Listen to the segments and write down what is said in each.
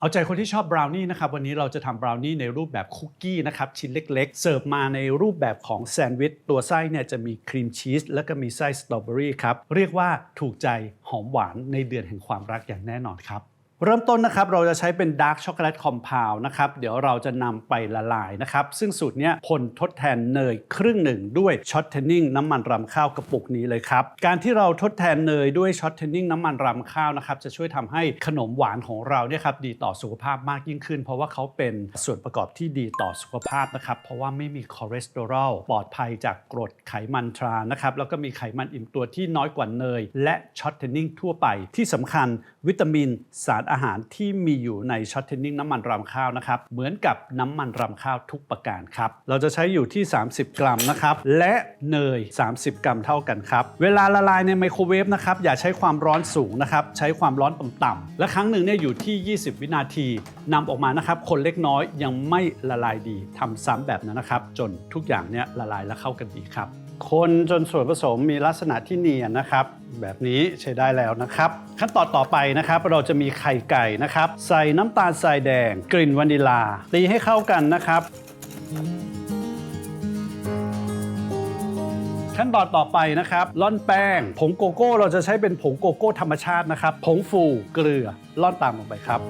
เอาใจคนที่ชอบบราวนี่นะครับวันนี้เราจะทำบราวนี่ในรูปแบบคุกกี้นะครับชิ้นเล็ก ๆ เสิร์ฟมาในรูปแบบของแซนด์วิชตัวไส้เนี่ยจะมีครีมชีสแล้วก็มีไส้สตรอเบอรี่ครับ เรียกว่าถูกใจหอมหวานในเดือนแห่งความรักอย่างแน่นอนครับ เริ่มต้นนะครับเราจะใช้เป็นดาร์กช็อกโกแลตคอมเพลนะครับเดี๋ยวเราจะนำไปละลายนะครับ ซึ่งสูตรนี้ยพลทดแทนเนยครึ่งหนึ่งด้วยช็อตเทนนิ่งน้ำมันรำข้าวกระปุกนี้เลยครับ การที่เราทดแทนเนยด้วยช็อตเทนนิ่งน้ำมันรำข้าวนะครับจะช่วยทำให้ขนมหวานของเราเนี่ยครับดีต่อสุขภาพมากยิ่งขึ้น เพราะว่าเขาเป็นส่วนประกอบที่ดีต่อสุขภาพนะครับเพราะว่าไม่มีคอเลสเตอรอลปลอดภัยจากกรดไขมันทรานนะครับแล้วก็มีไขมันอิ่มตัวที่น้อยกว่าเนย และช็อตเทนนิ่งทั่วไปที่สำคัญวิตามินสารอาหารที่มีอยู่ในช็อตเทนนิ่งน้ำมันรำข้าวนะครับ เหมือนกับน้ำมันรำข้าวทุกประการครับ เราจะใช้อยู่ที่ 30 กรัมนะครับ และเนย 30 กรัมเท่ากันครับ เวลาละลายในไมโครเวฟนะครับ อย่าใช้ความร้อนสูงนะครับ ใช้ความร้อนต่ำๆและครั้งหนึ่งเนี่ยอยู่ที่ 20 วินาทีนำออกมานะครับ คนเล็กน้อยยังไม่ละลายดีทำซ้ำแบบนั้นนะครับ จนทุกอย่างเนี่ยละลายและเข้ากันดีครับ คนจนส่วนผสมมีลักษณะที่เนียนนะครับ แบบนี้ใช้ได้แล้วนะครับ ขั้นตอนต่อไปนะครับ เราจะมีไข่ไก่นะครับ ใส่น้ำตาลทรายแดง กลิ่นวานิลา ตีให้เข้ากันนะครับ ขั้นตอนต่อไปนะครับร่อนแป้ง ผงโกโก้เราจะใช้เป็นผงโกโก้ธรรมชาตินะครับ ผงฟูเกลือร่อนตามลงไปครับ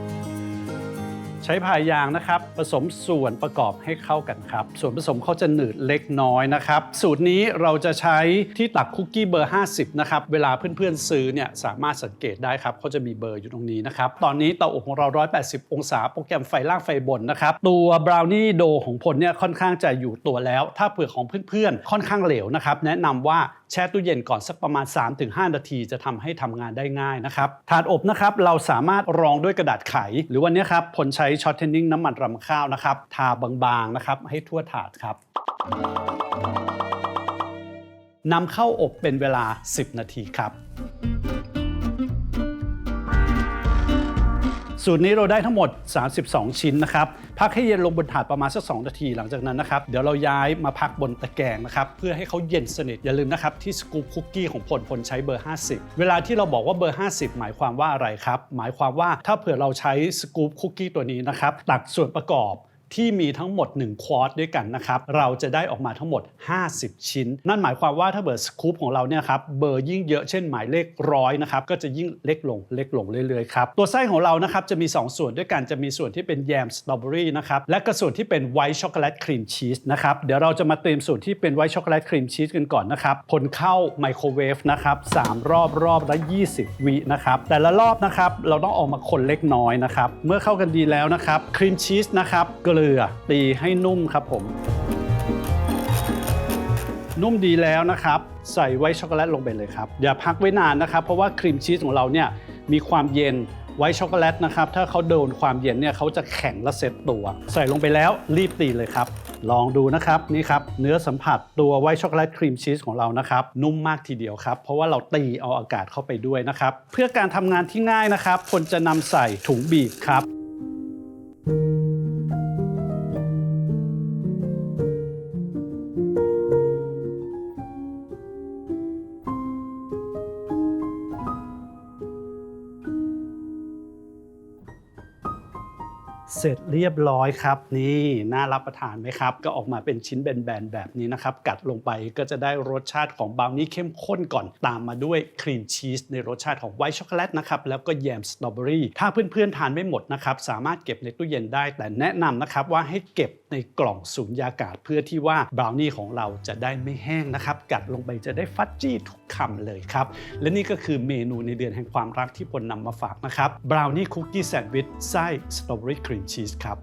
ใช้พายางนะครับผสมส่วนประกอบให้เข้ากันครับ ส่วนผสมเขาจะหนืดเล็กน้อยนะครับ สูตรนี้เราจะใช้ที่ตักคุกกี้เบอร์ 50 นะครับ เวลาเพื่อนๆซื้อเนี่ยสามารถสังเกตได้ครับเขาจะมีเบอร์อยู่ตรงนี้นะครับ ตอนนี้เตาอบของเรา 180 องศา โปรแกรมไฟล่างไฟบนนะครับ ตัวบราวนี่โดของผลเนี่ยค่อนข้างจะอยู่ตัวแล้ว ถ้าเปลือกของเพื่อนๆ ค่อนข้างเหลวนะครับ แนะนำว่าแช่ตู้เย็นก่อนสักประมาณ 3-5 นาทีจะทำให้ทำงานได้ง่ายนะครับถาดอบนะครับเราสามารถรองด้วยกระดาษไข หรือวันนี้ครับผลใช้ช็อตเทนนิ่งน้ำมันรำข้าวนะครับทาบางๆนะครับให้ทั่วถาดครับนำเข้าอบเป็นเวลา 10 นาทีครับ สูตรนี้เราได้ทั้งหมด 32 ชิ้นนะครับ พักให้เย็นลงบนถาดประมาณสัก2นาทีหลังจากนั้นนะครับ เดี๋ยวเราย้ายมาพักบนตะแกรงนะครับ เพื่อให้เขาเย็นสนิท อย่าลืมนะครับ ที่สกู๊ปคุกกี้ของพลพลใช้เบอร์ 50 เวลาที่เราบอกว่าเบอร์ 50 หมายความว่าอะไรครับ หมายความว่าถ้าเผื่อเราใช้สกู๊ปคุกกี้ตัวนี้นะครับตักส่วนประกอบ ที่มีทั้งหมด 1 ควอตด้วยกันนะครับ เราจะได้ออกมาทั้งหมด 50 ชิ้น นั่นหมายความว่าถ้าเบอร์สกู๊ปของเราเนี่ยครับเบอร์ยิ่งเยอะเช่นหมายเลขร้อยนะครับก็จะยิ่งเล็กลงเล็กลงเรื่อยๆครับตัวไส้ของเรานะครับจะมี 2 ส่วนด้วยกันจะมีส่วนที่เป็นแยมสตรอเบอรี่นะครับและก็ส่วนที่เป็นไวท์ช็อกโกแลตครีมชีสนะครับเดี๋ยวเราจะมาเตรียมส่วนที่เป็นไวท์ช็อกโกแลตครีมชีสกันก่อนนะครับผลเข้าไมโครเวฟนะครับสามรอบรอบละ 20 วินะครับแต่ละรอบนะครับเราต้องออกมาคนเล็กน้อยนะครับเมื่อเข้ากันดีแล้วนะครับครีมชีสนะครับเกลือตีให้นุ่มครับผม นุ่มดีแล้วนะครับ ใส่ไวท์ช็อกโกแลตลงไปเลยครับ อย่าพักไว้นานนะครับ เพราะว่าครีมชีสของเราเนี่ยมีความเย็นไวท์ช็อกโกแลตนะครับ ถ้าเขาโดนความเย็นเนี่ยเขาจะแข็งและเซ็ตตัว ใส่ลงไปแล้วรีบตีเลยครับ ลองดูนะครับนี่ครับ เนื้อสัมผัสตัวไวท์ช็อกโกแลตครีมชีสของเรานะครับ นุ่มมากทีเดียวครับ เพราะว่าเราตีเอาอากาศเข้าไปด้วยนะครับ เพื่อการทำงานที่ง่ายนะครับคนจะนำใส่ถุงบีบครับ เสร็จเรียบร้อยครับ นี่น่ารับประทานไหมครับ ก็ออกมาเป็นชิ้นแบนๆแบบนี้นะครับ กัดลงไปก็จะได้รสชาติของบราวนี่เข้มข้นก่อน ตามมาด้วยครีมชีสในรสชาติของไวท์ช็อกโกแลตนะครับแล้วก็แยมสตรอเบอรี่ถ้าเพื่อนๆทานไม่หมดนะครับสามารถเก็บในตู้เย็นได้แต่แนะนำนะครับว่าให้เก็บในกล่องสูญญากาศเพื่อที่ว่าบราวนี่ของเราจะได้ไม่แห้งนะครับ กัดลงไปจะได้ฟัดจี้ทุกคำเลยครับ และนี่ก็คือเมนูในเดือนแห่งความรักที่พลนำมาฝากนะครับบราวนี่คุกกี้แซนด์วิชไส้สตรอเบอรี่ครีมชีสครับ